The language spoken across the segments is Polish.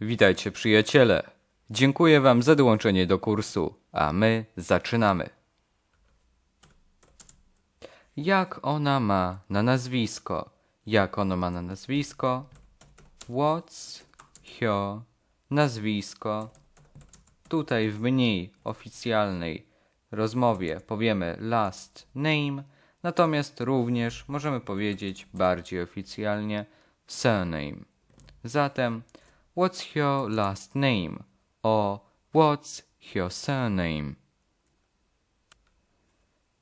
Witajcie przyjaciele. Dziękuję Wam za dołączenie do kursu, a my zaczynamy. Jak ona ma na nazwisko? Jak ono ma na nazwisko? What's her nazwisko? Tutaj w mniej oficjalnej rozmowie powiemy last name, natomiast również możemy powiedzieć bardziej oficjalnie surname. Zatem, what's your last name? or what's your surname?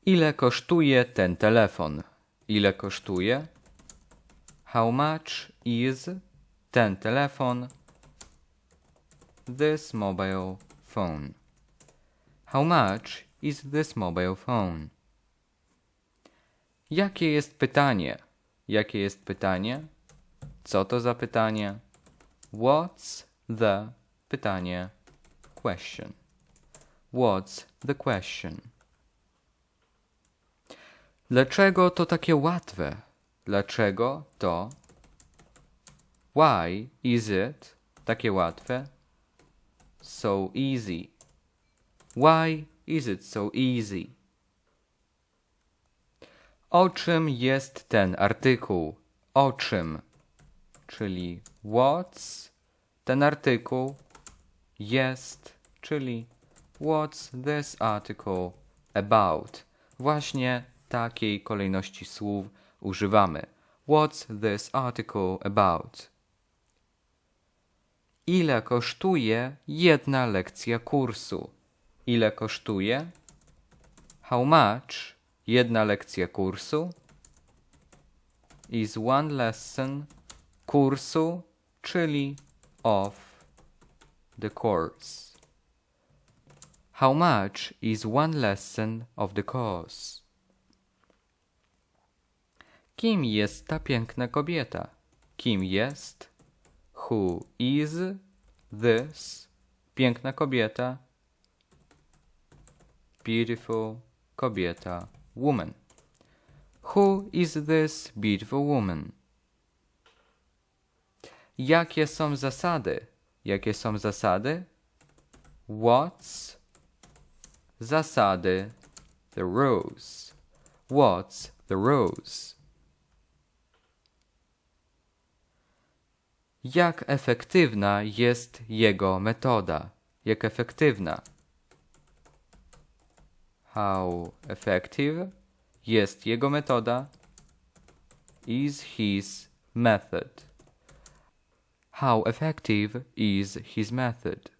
Ile kosztuje ten telefon? Ile kosztuje? How much is ten telefon? This mobile phone. How much is this mobile phone? Jakie jest pytanie? Jakie jest pytanie? Co to za pytanie? What's the pytanie? Question. What's the question? Dlaczego to takie łatwe? Dlaczego to? Why is it takie łatwe? So easy. Why is it so easy? O czym jest ten artykuł? O czym? Czyli what's ten artykuł jest, czyli what's this article about? Właśnie takiej kolejności słów używamy. What's this article about? Ile kosztuje jedna lekcja kursu? Ile kosztuje? How much jedna lekcja kursu? Is one lesson kursu, czyli of the course. How much is one lesson of the course? Kim jest ta piękna kobieta? Kim jest? Who is this piękna kobieta? Beautiful kobieta, woman. Who is this beautiful woman? Jakie są zasady? Jakie są zasady? What's zasady? The rules. What's the rules? Jak efektywna jest jego metoda? Jak efektywna? How effective jest jego metoda? Is his method? How effective is his method?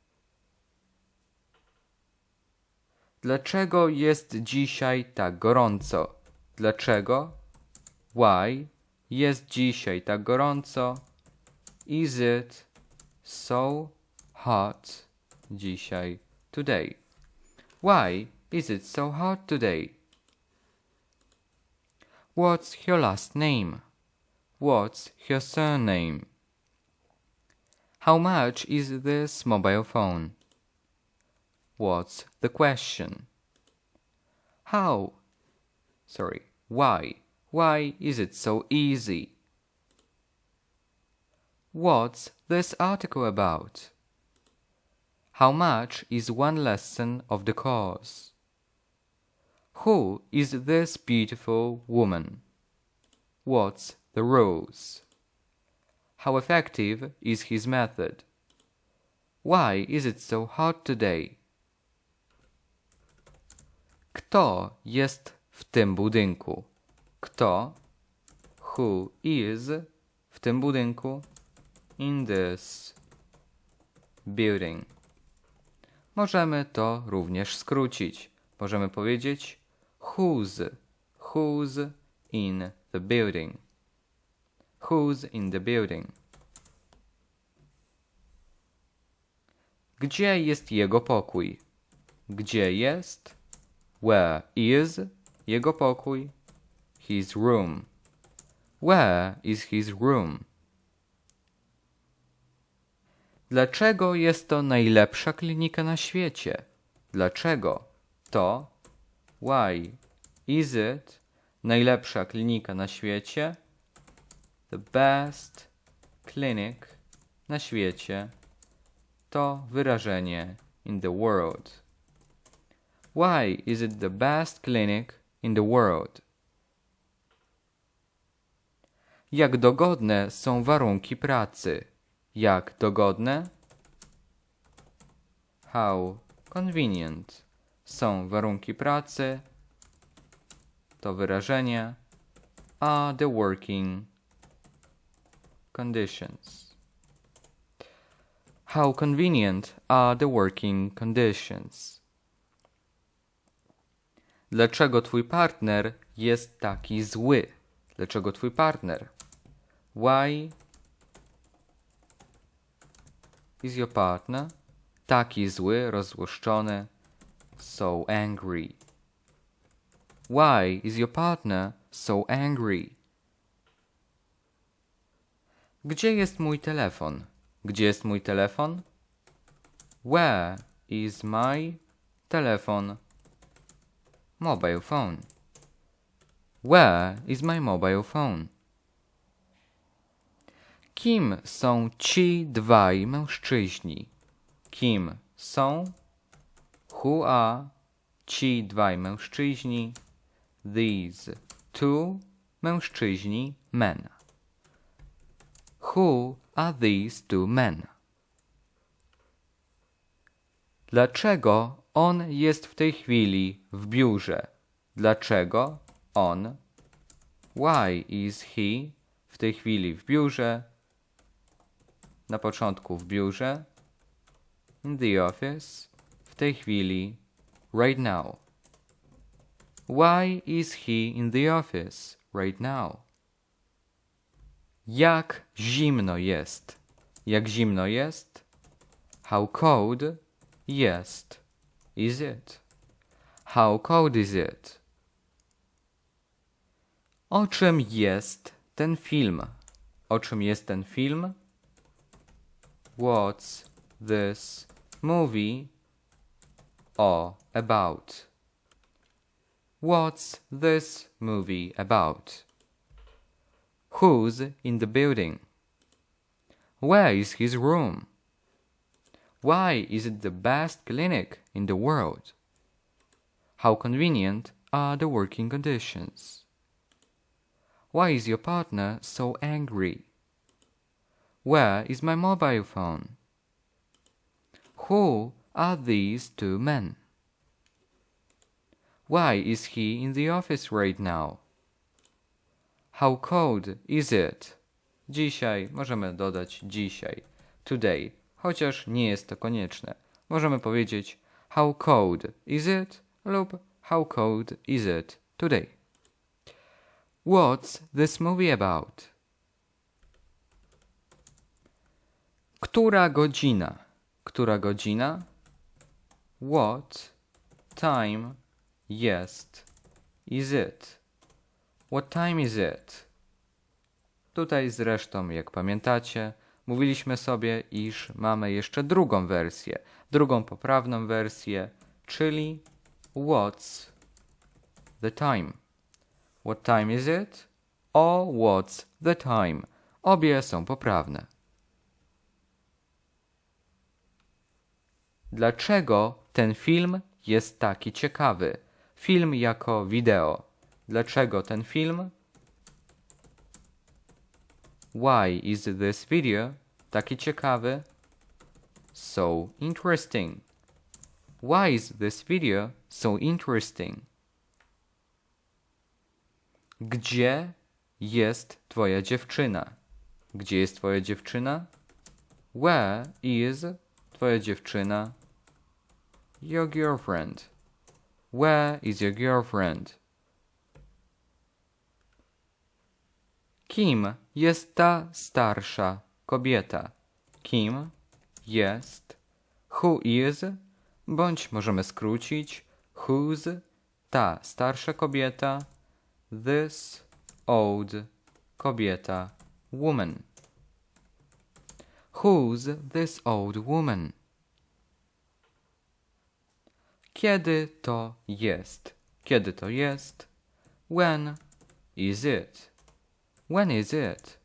Dlaczego jest dzisiaj tak gorąco? Dlaczego? Why jest dzisiaj tak gorąco? Is it so hot dzisiaj today? Why is it so hot today? What's your last name? What's your surname? How much is this mobile phone? What's the question? How? Sorry, why? Why is it so easy? What's this article about? How much is one lesson of the course? Who is this beautiful woman? What's the rules? How effective is his method? Why is it so hot today? Kto jest w tym budynku? Kto? Who is w tym budynku? In this building. Możemy to również skrócić. Możemy powiedzieć who's, who's in the building. Who's in the building? Gdzie jest jego pokój? Gdzie jest? Where is jego pokój? His room. Where is his room? Dlaczego jest to najlepsza klinika na świecie? Dlaczego to why is it najlepsza klinika na świecie? The best clinic na świecie. to wyrażenie in the world. Why is it the best clinic in the world? Jak dogodne są warunki pracy? Jak dogodne? How convenient są warunki pracy? To wyrażenie are the working conditions. How convenient are the working conditions? Dlaczego twój partner jest taki zły? Dlaczego twój partner? Why is your partner taki zły, rozłoszczony, so angry? Why is your partner so angry? Gdzie jest mój telefon? Gdzie jest mój telefon? Where is my telephone? Mobile phone. Where is my mobile phone? Kim są ci dwaj mężczyźni? Kim są? Who are ci dwaj mężczyźni? These two mężczyźni men. Who are these two men? Dlaczego on jest w tej chwili w biurze? Dlaczego on? Why is he w tej chwili w biurze? Na początku w biurze. In the office. W tej chwili. Right now. Why is he in the office right now? Jak zimno jest? Jak zimno jest? How cold jest? Is it? How cold is it? O czym jest ten film? O czym jest ten film? What's this movie all about? What's this movie about? Who's in the building? Where is his room? Why is it the best clinic in the world? How convenient are the working conditions? Why is your partner so angry? Where is my mobile phone? Who are these two men? Why is he in the office right now? How cold is it? Dzisiaj możemy dodać dzisiaj, today, chociaż nie jest to konieczne. Możemy powiedzieć how cold is it lub how cold is it today. What's this movie about? Która godzina? Która godzina? What time jest is it? What time is it? Tutaj zresztą, jak pamiętacie, mówiliśmy sobie, iż mamy jeszcze drugą wersję, drugą poprawną wersję, czyli what's the time? What time is it? O what's the time? Obie są poprawne. Dlaczego ten film jest taki ciekawy? Film jako wideo. Dlaczego ten film? Why is this video taki ciekawy? So interesting. Why is this video so interesting? Gdzie jest twoja dziewczyna? Gdzie jest twoja dziewczyna? Where is twoja dziewczyna? Your girlfriend. Where is your girlfriend? Kim jest ta starsza kobieta? Kim jest? Who is? Bądź możemy skrócić whose, ta starsza kobieta, this old kobieta, woman. Who's this old woman? Kiedy to jest? Kiedy to jest? When is it? When is it?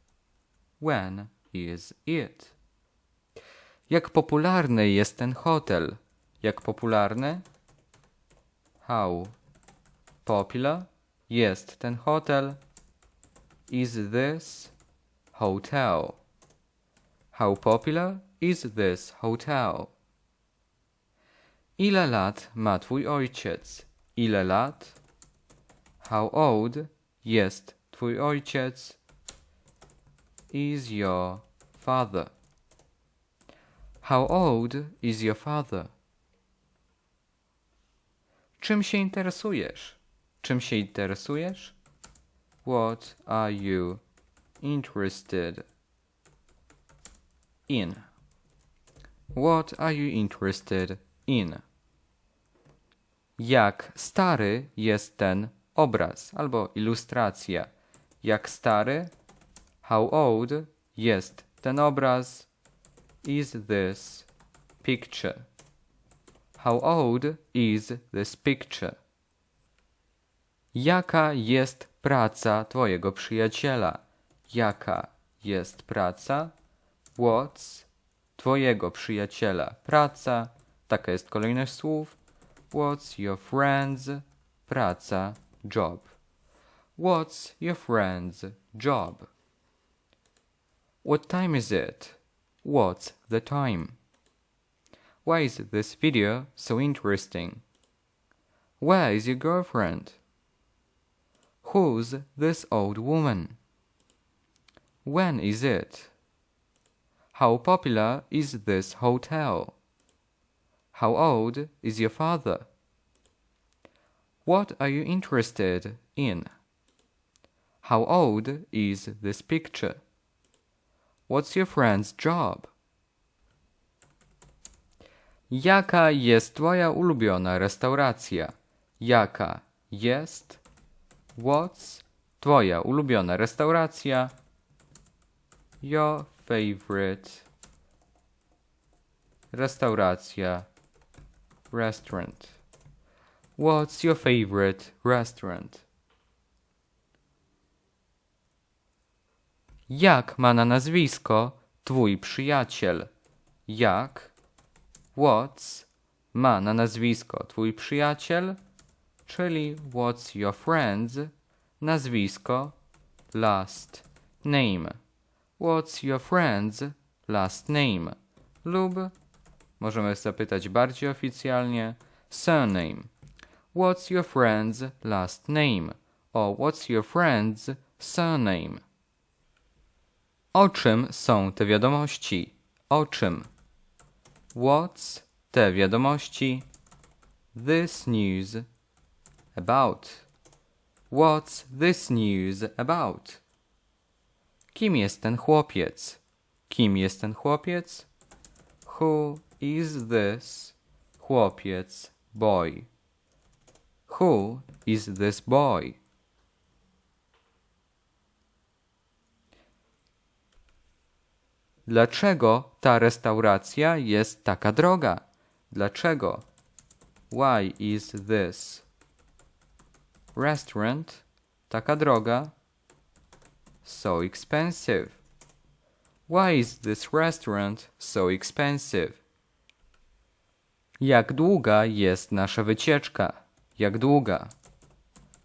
When is it? Jak popularny jest ten hotel? Jak popularny? How popular jest ten hotel? Is this hotel? How popular is this hotel? Ile lat ma twój ojciec? Ile lat? How old jest twój ojciec? Is your father? How old is your father? Czym się interesujesz? Czym się interesujesz? What are you interested in? What are you interested in? Jak stary jest ten obraz albo ilustracja? Jak stary? How old jest ten obraz? Is this picture? How old is this picture? Jaka jest praca twojego przyjaciela? Jaka jest praca? What's twojego przyjaciela? Praca. Taka jest kolejność słów. What's your friend's praca? Job. What's your friend's job? What time is it? What's the time? Why is this video so interesting? Where is your girlfriend? Who's this old woman? When is it? How popular is this hotel? How old is your father? What are you interested in? How old is this picture? What's your friend's job? Jaka jest twoja ulubiona restauracja? Jaka jest? What's twoja ulubiona restauracja? Your favorite restauracja restaurant. What's your favorite restaurant? Jak ma na nazwisko twój przyjaciel? Jak? What's ma na nazwisko twój przyjaciel? Czyli what's your friend's nazwisko last name. What's your friend's last name? Lub możemy zapytać bardziej oficjalnie surname. What's your friend's last name? Or what's your friend's surname? O czym są te wiadomości? O czym? What's te wiadomości? This news about. What's this news about? Kim jest ten chłopiec? Kim jest ten chłopiec? Who is this chłopiec boy? Who is this boy? Dlaczego ta restauracja jest taka droga? Dlaczego? Why is this restaurant taka droga? So expensive. Why is this restaurant so expensive? Jak długa jest nasza wycieczka? Jak długa?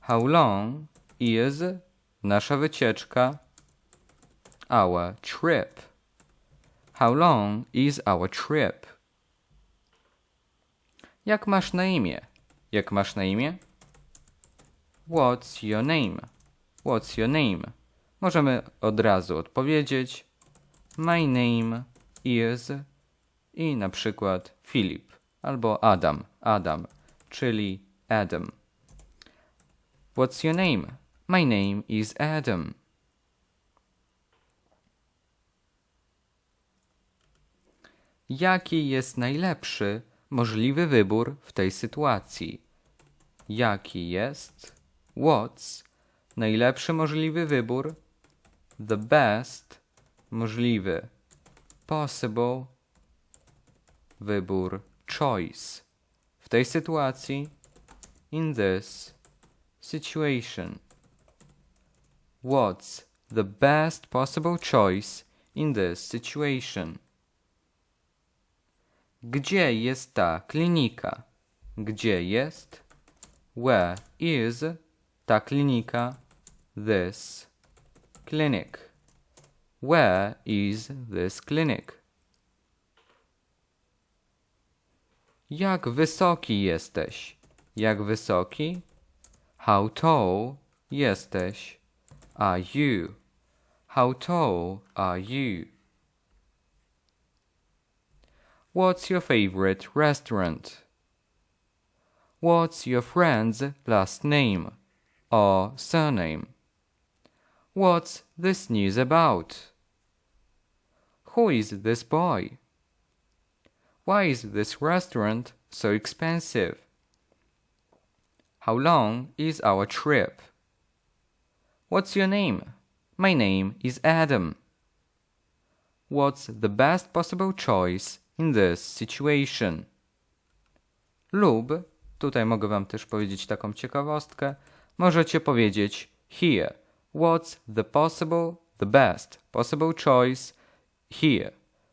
How long is nasza wycieczka? Our trip. How long is our trip? Jak masz na imię? Jak masz na imię? What's your name? What's your name? Możemy od razu odpowiedzieć My name is i na przykład Filip albo Adam, Adam, czyli Adam. What's your name? My name is Adam. Jaki jest najlepszy możliwy wybór w tej sytuacji? Jaki jest what's najlepszy możliwy wybór? The best możliwy possible wybór choice w tej sytuacji in this situation. What's the best possible choice in this situation? Gdzie jest ta klinika? Gdzie jest? Where is ta klinika? This clinic. Where is this clinic? Jak wysoki jesteś? Jak wysoki? How tall jesteś? Are you? How tall are you? What's your favorite restaurant? What's your friend's last name or surname? What's this news about? Who is this boy? Why is this restaurant so expensive? How long is our trip? What's your name? My name is Adam. What's the best possible choice in this situation? Lub, tutaj mogę Wam też powiedzieć taką ciekawostkę, możecie powiedzieć here. What's the possible, the best possible choice here?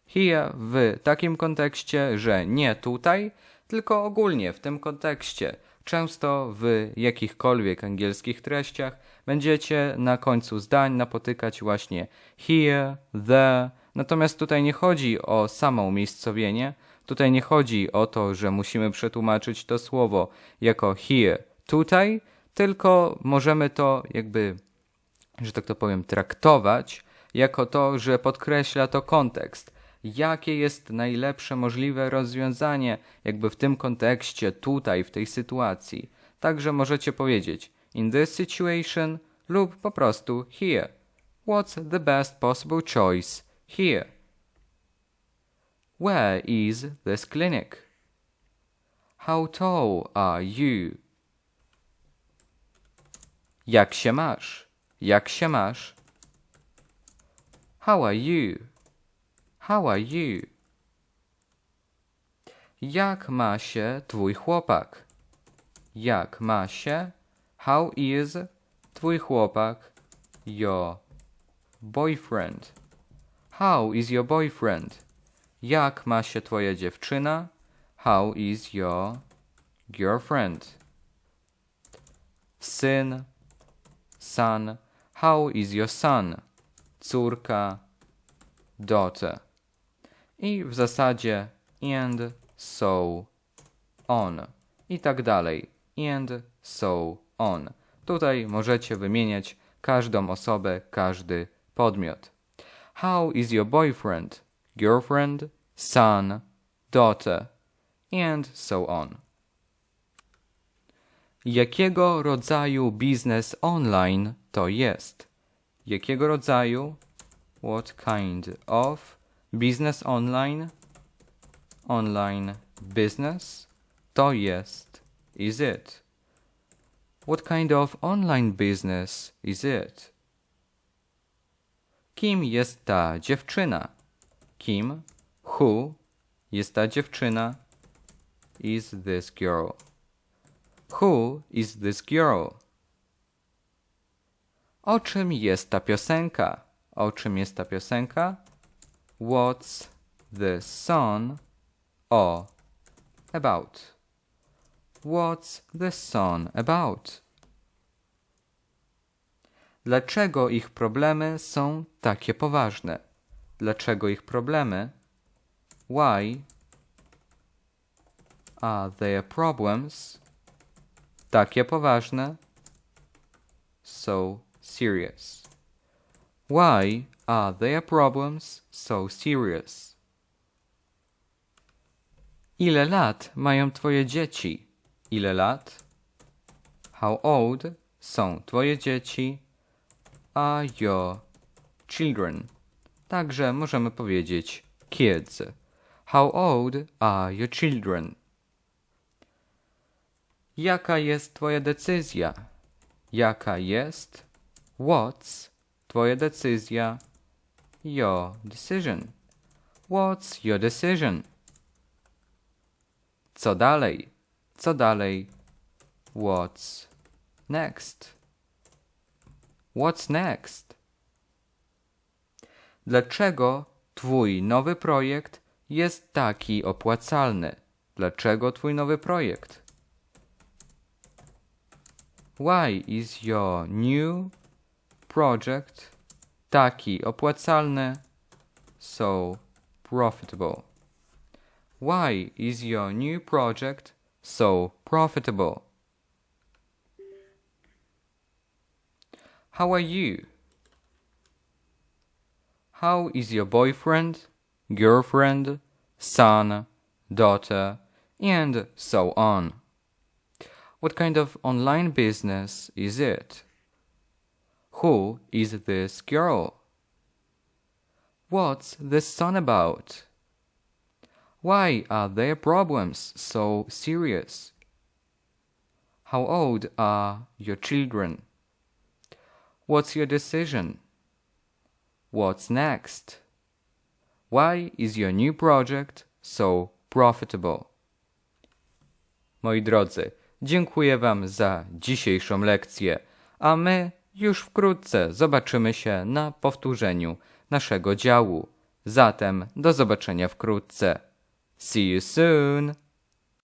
Here w takim kontekście, że nie tutaj, tylko ogólnie w tym kontekście. Często w jakichkolwiek angielskich treściach będziecie na końcu zdań napotykać właśnie here, there. Natomiast tutaj nie chodzi o samo umiejscowienie, tutaj nie chodzi o to, że musimy przetłumaczyć to słowo jako here, tutaj, tylko możemy to jakby, że tak to powiem, traktować jako to, że podkreśla to kontekst jakie jest najlepsze możliwe rozwiązanie, jakby w tym kontekście, tutaj, w tej sytuacji. Także możecie powiedzieć in this situation lub po prostu here. What's the best possible choice here? Where is this clinic? How tall are you? Jak się masz? Jak się masz? How are you? How are you? Jak ma się twój chłopak? Jak? How is twój chłopak? Your boyfriend. How is your boyfriend? Jak ma się twoja dziewczyna? How is your girlfriend? Syn, son. How is your son? Córka, daughter i w zasadzie and so on i tak dalej. And so on. Tutaj możecie wymieniać każdą osobę, każdy podmiot. How is your boyfriend, girlfriend, son, daughter, and so on. Jakiego rodzaju biznes online to jest? Jakiego rodzaju? What kind of Business online, online business, to jest, is it. What kind of online business is it? Kim jest ta dziewczyna? Kim, who jest ta dziewczyna? Is this girl? Who is this girl? O czym jest ta piosenka? O czym jest ta piosenka? What's the song all about? What's the song about? Dlaczego ich problemy są takie poważne? Dlaczego ich problemy? Why are their problems takie poważne? So serious. Why are their problems so serious? Ile lat mają twoje dzieci? Ile lat? How old są twoje dzieci? Are your children? Także możemy powiedzieć kids. How old are your children? Jaka jest twoja decyzja? Jaka jest? What's twoja decyzja? your decision? What's your decision? Co dalej? Co dalej? What's next? What's next? Dlaczego twój nowy projekt jest taki opłacalny? Dlaczego twój nowy projekt? Why is your new project taki opłacalny? So profitable. Why is your new project so profitable? How are you? How is your boyfriend, girlfriend, son, daughter, and so on? What kind of online business is it? Who is this girl? What's this son about? Why are their problems so serious? How old are your children? What's your decision? What's next? Why is your new project so profitable? Moi drodzy, dziękuję Wam za dzisiejszą lekcję, a my już wkrótce zobaczymy się na powtórzeniu naszego działu. Zatem do zobaczenia wkrótce. See you soon!